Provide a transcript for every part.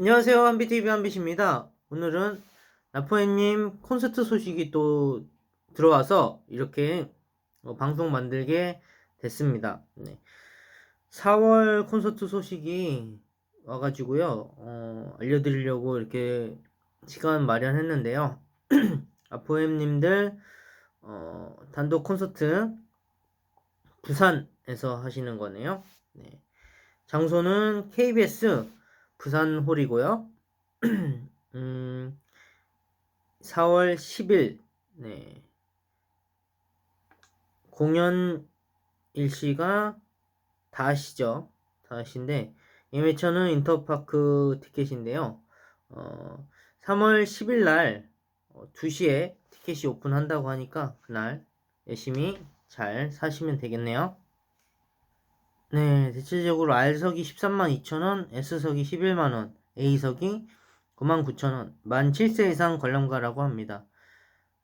안녕하세요. 한비TV 한빛입니다. 오늘은 나포엠님 콘서트 소식이 또 들어와서 이렇게 어, 방송 만들게 됐습니다. 네. 4월 콘서트 소식이 와가지고요. 어, 알려드리려고 이렇게 시간 마련했는데요. 아포엠님들 어, 단독 콘서트 부산에서 하시는 거네요. 네. 장소는 KBS 부산 홀이고요. 음, 4월 10일 네. 공연 일시가 다시죠. 다시인데 예매처는 인터파크 티켓인데요. 어, 3월 10일 날 어, 2시에 티켓이 오픈한다고 하니까 그날 열심히 잘 사시면 되겠네요. 네, 대체적으로 R석이 13만 2천원, S석이 11만원, A석이 9만 9천원, 만 7세 이상 관람가라고 합니다.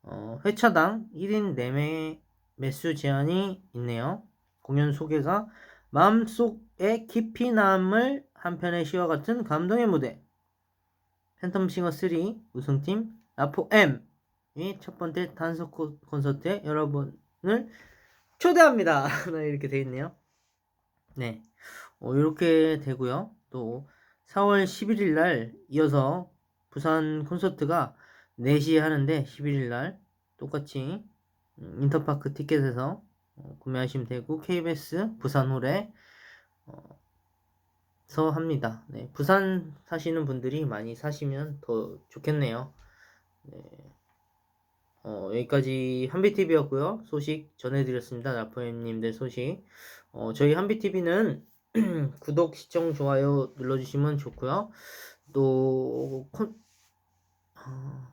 어, 회차당 1인 4매 매수 제한이 있네요. 공연 소개가 마음속에 깊이 남을 한편의 시와 같은 감동의 무대. 팬텀싱어 3 우승팀 나포 M이 첫 번째 단속 코- 콘서트에 여러분을 초대합니다. 네, 이렇게 돼 있네요. 네. 어, 이렇게 되고요. 또 4월 11일 날 이어서 부산 콘서트가 4시에 하는데 11일 날 똑같이 음, 인터파크 티켓에서 어, 구매하시면 되고 KBS 부산홀에 어, 서 합니다. 네. 부산 사시는 분들이 많이 사시면 더 좋겠네요. 네. 어, 여기까지 한비TV였고요. 소식 전해드렸습니다. 나포엠님들 소식. 어, 저희 한비TV는 구독, 시청, 좋아요 눌러주시면 좋고요. 또 콘, 어,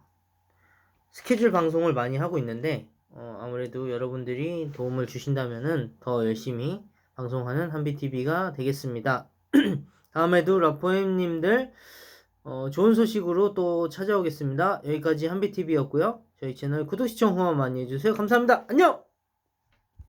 스케줄 방송을 많이 하고 있는데 어, 아무래도 여러분들이 도움을 주신다면은 더 열심히 방송하는 한비TV가 되겠습니다. 다음에도 라포엠님들 어, 좋은 소식으로 또 찾아오겠습니다. 여기까지 한비TV였고요. 저희 채널 구독, 시청, 후원 많이 해주세요. 감사합니다. 안녕!